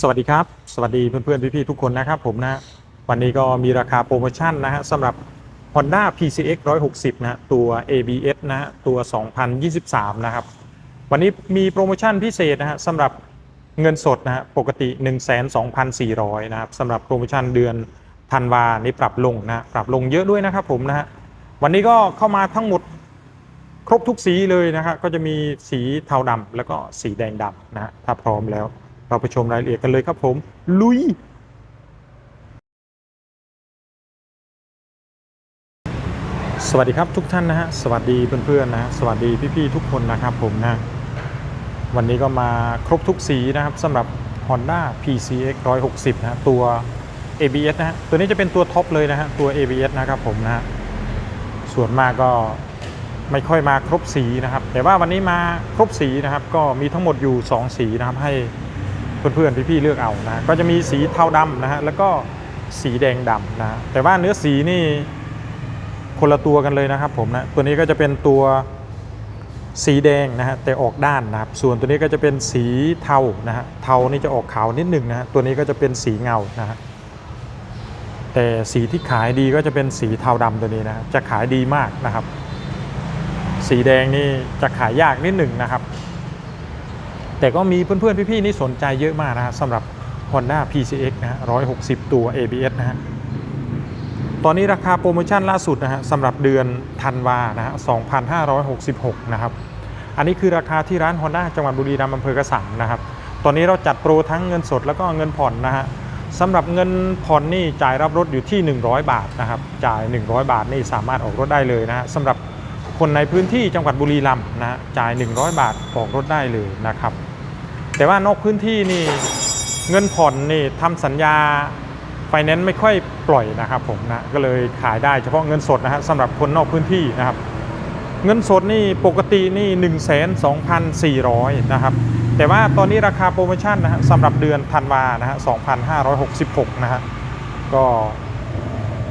สวัสดีครับ สวัสดีเพื่อนๆพี่ๆทุกคนนะครับผมนะวันนี้ก็มีราคาโปรโมชั่นนะฮะสำหรับ Honda PCX 160 นะฮะตัว ABS นะฮะตัว 2023 นะครับ วันนี้มีโปรโมชั่นพิเศษนะฮะสำหรับเงินสดนะฮะปกติ 12,400 นะครับสำหรับโปรโมชั่นเดือนธันวานี้ปรับลงนะปรับลงเยอะด้วยนะครับผมนะฮะวันนี้ก็เข้ามาทั้งหมดครบทุกสีเลยนะฮะก็จะมีสีเทาดำแล้วก็สีแดงดำนะฮะถ้าพร้อมแล้ว เราไปชมรายละเอียดกันเลยครับผม ลุย สวัสดีครับทุกท่านนะฮะ สวัสดีเพื่อนๆนะฮะสวัสดีพี่ๆทุกคนนะครับผมนะ วันนี้ก็มาครบทุกสีนะครับสำหรับ Honda PCX 160 นะฮะตัว ABS นะฮะ ตัวนี้จะเป็นตัวท็อปเลยนะฮะ ตัว ABS นะครับผมนะฮะส่วนมากก็ไม่ค่อยมาครบสีนะครับ แต่ว่าวันนี้มาครบสีนะครับ ก็มีทั้งหมดอยู่ 2 สีนะครับให้ เพื่อนๆพี่ๆเลือกเอานะก็จะมีสีเทาดำนะฮะแล้วก็สีแดงดำนะฮะแต่ว่าเนื้อสีนี่คนละตัวกันเลยนะครับผมนะตัวนี้ก็จะเป็นตัวสีแดงนะฮะแต่ออกด้านนะครับ ส่วนตัวนี้ก็จะเป็นสีเทานะฮะเทานี่จะออกขาวนิดหนึ่งนะฮะตัวนี้ก็จะเป็นสีเงานะฮะแต่สีที่ขายดีก็จะเป็นสีเทาดำตัวนี้นะจะขายดีมากนะครับ สีแดงนี่จะขายยากนิดหนึ่งนะครับ แต่ก็มีเพื่อนๆ พี่ๆ นี่สนใจเยอะมากนะฮะสำหรับ Honda PCX นะฮะ160 ตัว ABS นะฮะ ตอนนี้ราคาโปรโมชั่นล่าสุดนะฮะสำหรับเดือนธันวานะฮะ 2566 นะครับ อันนี้คือราคาที่ร้าน Honda จังหวัดบุรีรัมย์อำเภอกระสังนะครับ ตอนนี้เราจัดโปรทั้งเงินสดแล้วก็เงินผ่อนนะฮะสำหรับเงินผ่อนนี่จ่ายรับรถอยู่ที่ 100 บาทนะครับ จ่าย 100 บาทนี่สามารถออกรถได้เลยนะฮะสำหรับคนในพื้นที่จังหวัดบุรีรัมย์นะฮะจ่าย 100 บาทออกรถได้เลยนะครับ แต่ว่านอกพื้นที่นี่เงินผ่อนนี่ทำสัญญาไฟแนนซ์ไม่ค่อยปล่อยนะครับผมนะก็เลยขายได้เฉพาะเงินสดนะฮะสำหรับคนนอกพื้นที่นะครับ เงินสดนี่ปกตินี่ 1 2 4 0 0 นะครับ แต่ว่าตอนนี้ราคาโปรโมชั่นนะฮะสำหรับเดือนธันวานะฮะ2566 นะฮะก็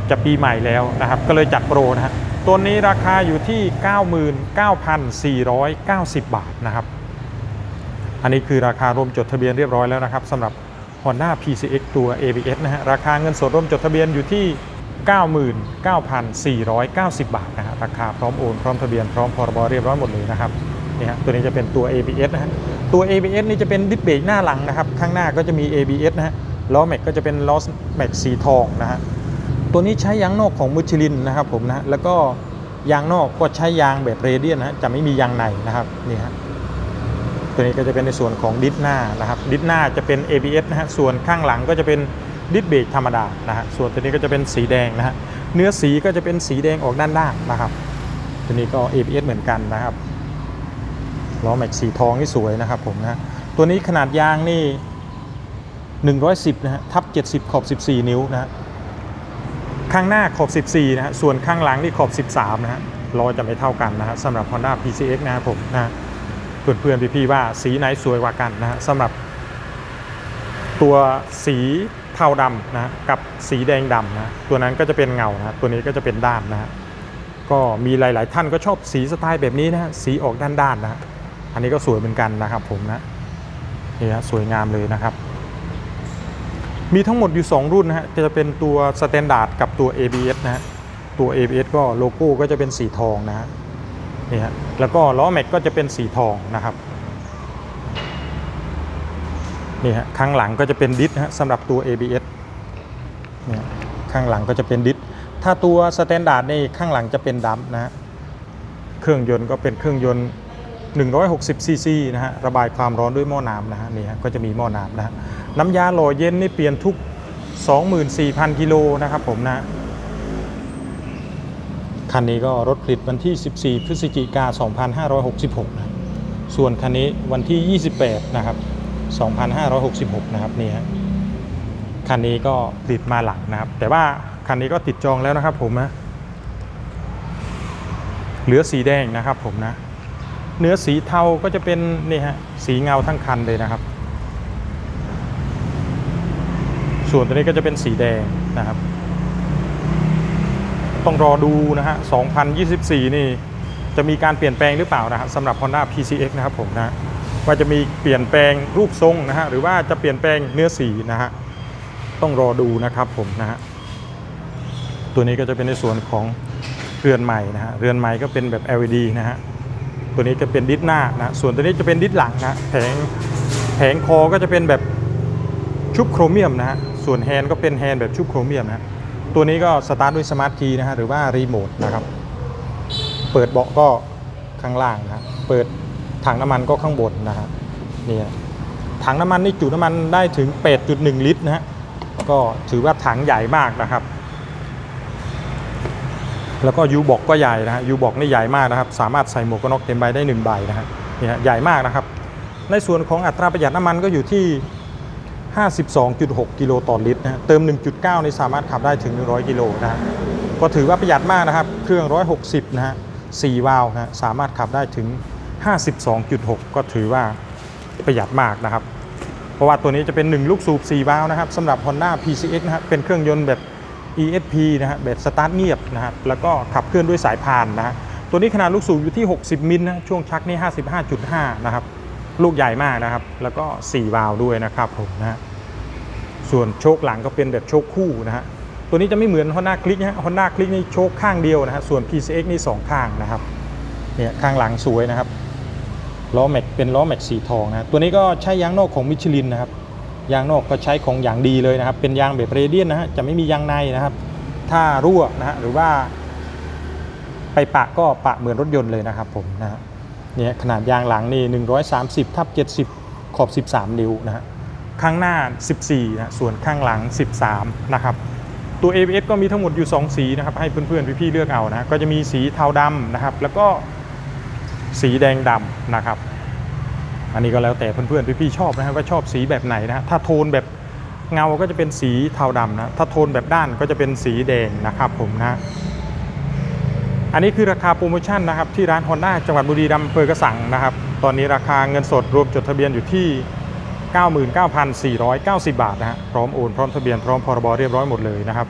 จะปีใหม่แล้วนะครับ ก็เลยจัดโปรนะฮะตัวนี้ราคาอยู่ที่ 99,490 บาทนะครับ อันนี้คือราคารวมจดทะเบียนเรียบร้อยแล้วนะครับสำหรับ Honda PCX ตัว ABS นะฮะราคาเงินสดรวมจดทะเบียนอยู่ที่ 99,490 บาทนะฮะราคาพร้อมโอนพร้อมทะเบียนพร้อมพรบเรียบร้อยหมดเลยนะครับนี่ฮะตัวนี้จะเป็นตัว ABS นะฮะตัว ABS นี่จะเป็นดิสเบรกหน้าหลังนะครับข้างหน้าก็จะมี ABS นะฮะล้อแม็กก็จะเป็นล้อแม็กสีทองนะฮะตัวนี้ใช้ยางนอกของมิชลินนะครับผมนะฮะแล้วก็ยางนอกก็ใช้ยางแบบเรเดียนนะฮะจะไม่มียางในนะครับนี่ฮะ ตัวนี้ก็จะเป็นในส่วนของดิสหน้านะครับดิสหน้าจะเป็น ABS นะฮะส่วนข้างหลังก็จะเป็นดิสเบรกธรรมดานะฮะส่วนตัวนี้ก็จะเป็นสีแดงนะฮะเนื้อสีก็จะเป็นสีแดงออกด้านด้านนะครับ ตัวนี้ก็ ABS เหมือนกันนะครับล้อแม็กสีทองนี่สวยนะครับผมนะตัวนี้ขนาดยางนี่110นะฮะทับ 70 ขอบ 14 นิ้วนะฮะข้างหน้าขอบ 14 นะฮะส่วนข้างหลังนี่ขอบ 13 นะฮะล้อจะไม่เท่ากันนะฮะสำหรับ Honda PCX นะครับผมนะ เพื่อนๆพี่ๆว่าสีไหนสวยกว่ากันนะฮะสำหรับตัวสีเทาดำนะฮะกับสีแดงดำนะตัวนั้นก็จะเป็นเงานะตัวนี้ก็จะเป็นด้านนะฮะก็มีหลาย ๆ ท่านก็ชอบสีสไตล์แบบนี้นะฮะสีออกด้านๆนะฮะอันนี้ก็สวยเหมือนกันนะครับผมนะนี่ฮะสวยงามเลยนะครับ มีทั้งหมดอยู่ 2 รุ่นนะฮะจะเป็นตัวสแตนดาร์ดกับตัว ABS นะฮะตัว ABS ก็โลโก้ก็จะเป็นสีทองนะฮะ นี่ฮะแล้วก็ล้อแม็กก็จะเป็นสีทองนะครับนี่ฮะข้างหลังก็จะเป็นดิสฮะสำหรับตัว ABS เนี่ยข้างหลังก็จะเป็นดิสถ้าตัวสแตนดาร์ดนี่ข้างหลังจะเป็นดัมนะฮะเครื่องยนต์ก็เป็นเครื่องยนต์ 160 ซีซีนะฮะระบายความร้อนด้วยหม้อน้ำนะฮะนี่ฮะก็จะมีหม้อน้ำนะฮะน้ำยาหล่อเย็นนี่เปลี่ยนทุก 24,000 กิโลนะครับผมนะ คันนี้ก็รถผลิตวันที่ 14 พฤศจิกา 2566 นะ ส่วนคันนี้วันที่ 28 นะครับ 2566 นะครับนี่ฮะคันนี้ก็ผลิตมาหลังนะครับ แต่ว่าคันนี้ก็ติดจองแล้วนะครับผมนะเหลือสีแดงนะครับผมนะ เนื้อสีเทาก็จะเป็นนี่ฮะสีเงาทั้งคันเลยนะครับ ส่วนตัวนี้ก็จะเป็นสีแดงนะครับ ต้องรอดูนะฮะ 2024 นี่จะมีการเปลี่ยนแปลงหรือเปล่านะฮะสำหรับ Honda PCX นะครับผมนะว่าจะมีเปลี่ยนแปลงรูปทรงนะฮะหรือว่าจะเปลี่ยนแปลงเนื้อสีนะฮะต้องรอดูนะครับผมนะฮะตัวนี้ก็จะเป็นในส่วนของเรือนใหม่นะฮะเรือนใหม่ก็เป็นแบบ LED นะฮะตัวนี้จะเป็นดิสหน้านะส่วนตัวนี้จะเป็นดิสหลังนะแผงแผงคอก็จะเป็นแบบชุบโครเมียมนะฮะส่วนแฮนด์ก็เป็นแฮนด์แบบชุบโครเมียมนะฮะ ตัวนี้ก็สตาร์ทด้วยสมาร์ทคีย์นะฮะหรือว่ารีโมทนะครับ เปิดเบาะก็ข้างล่างนะเปิดถังน้ำมันก็ข้างบนนะฮะนี่ถังน้ำมันนี่จุน้ำมันได้ถึง 8.1 ลิตรนะฮะก็ถือว่าถังใหญ่มากนะครับ แล้วก็ยูบอกก็ใหญ่นะฮะยูบอกนี่ใหญ่มากนะครับ สามารถใส่หมวกกันน็อกเต็มใบได้1ใบนะฮะนี่ฮะใหญ่มากนะครับ ในส่วนของอัตราประหยัดน้ำมันก็อยู่ที่ 52.6 กิโลต่อลิตรนะเติม 1.9 ในสามารถขับได้ถึง 100 กิโลนะก็ถือว่าประหยัดมากนะครับ เครื่อง 160 นะฮะ 4 วาล์วนะสามารถขับได้ถึง 52.6 ก็ถือว่าประหยัดมากนะครับ เพราะว่าตัวนี้จะเป็น 1 ลูกสูบ 4 วาล์วนะครับสำหรับ Honda PCX นะฮะเป็นเครื่องยนต์แบบ ESP นะฮะแบบสตาร์ทเงียบนะครับแล้วก็ขับเคลื่อนด้วยสายพานนะฮะตัวนี้ขนาดลูกสูบอยู่ที่ 60 มิลนะช่วงชักนี่ 55.5 นะครับ ลูกใหญ่มากนะครับ แล้วก็ 4 วาล์วด้วยนะครับผมนะฮะส่วนโชคหลังก็เป็นแบบโชคคู่นะฮะตัวนี้จะไม่เหมือน Honda Click นะฮะ Honda Click นี่โชคข้างเดียวนะฮะส่วน PCX นี่สองข้างนะครับเนี่ยข้างหลังสวยนะครับล้อแม็กเป็นล้อแม็กสีทองนะตัวนี้ก็ใช้ยางนอกของมิชลินนะครับยางนอกก็ใช้ของอย่างดีเลยนะครับ เป็นยางแบบเรเดียนนะฮะจะไม่มียางในนะครับ ถ้ารั่วนะฮะหรือว่าไปปะก็ปะเหมือนรถยนต์เลยนะครับผมนะฮะ เนี่ยขนาดยางหลังนี่130ทับ70 ขอบ 13 นิ้วนะฮะข้างหน้า 14นะส่วนข้างหลัง 13 นะครับตัว ABS ก็มีทั้งหมดอยู่ 2 สีนะครับ ให้เพื่อนๆพี่ๆเลือกเอานะก็จะมีสีเทาดำนะครับ แล้วก็สีแดงดำนะครับ อันนี้ก็แล้วแต่เพื่อนๆพี่ๆชอบนะครับว่าชอบสีแบบไหนนะถ้าโทนแบบเงาก็จะเป็นสีเทาดำนะถ้าโทนแบบด้านก็จะเป็นสีแดงนะครับผมนะ อันนี้คือราคาโปรโมชั่นนะครับที่ร้าน Honda จังหวัดบุรีรัมย์อำเภอกระสังนะครับ ตอนนี้ราคาเงินสดรวมจดทะเบียนอยู่ที่ 99,490 บาทนะฮะพร้อมโอนพร้อมทะเบียนพร้อมพรบเรียบร้อยหมดเลยนะครับ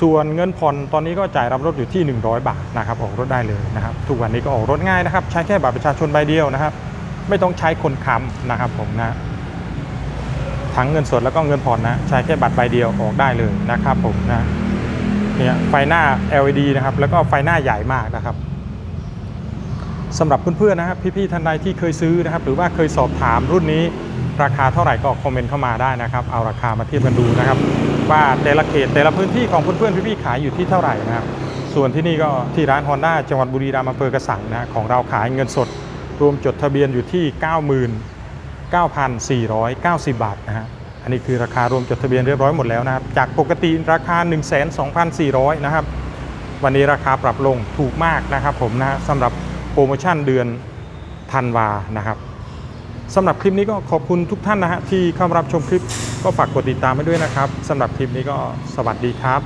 ส่วนเงินผ่อนตอนนี้ก็จ่ายรับรถอยู่ที่ 100 บาทนะครับออกรถได้เลยนะครับ ทุกวันนี้ก็ออกรถง่ายนะครับ ใช้แค่บัตรประชาชนใบเดียวนะครับ ไม่ต้องใช้คนค้ำนะครับผมนะทั้งเงินสดแล้วก็เงินผ่อนนะใช้แค่บัตรใบเดียวออกได้เลยนะครับผมนะ เนี่ยไฟหน้า LED นะครับ แล้วก็ไฟหน้าใหญ่มากนะครับสำหรับเพื่อนๆนะครับ พี่ๆท่านใดที่เคยซื้อนะครับ หรือว่าเคยสอบถามรุ่นนี้ราคาเท่าไหร่ก็คอมเมนต์เข้ามาได้นะครับ เอาราคามาเทียบกันดูนะครับ ว่าแต่ละเขตแต่ละพื้นที่ของเพื่อนๆพี่ๆขายอยู่ที่เท่าไหร่นะครับ ส่วนที่นี่ก็ที่ร้าน Honda จังหวัดบุรีรัมย์อำเภอกระสังนะของเราขายเงินสด รวมจดทะเบียนอยู่ที่ 99,490 บาทนะฮะ อันนี้คือราคารวมจดทะเบียนเรียบร้อยหมดแล้วนะครับ จากปกติราคา 12,400 นะครับ วันนี้ราคาปรับลงถูกมากนะครับผมนะสำหรับโปรโมชั่นเดือนธันวานะครับสำหรับคลิปนี้ก็ขอบคุณทุกท่านนะฮะที่เข้ามารับชมคลิปก็ฝากกดติดตามให้ด้วยนะครับสำหรับคลิปนี้ก็สวัสดีครับ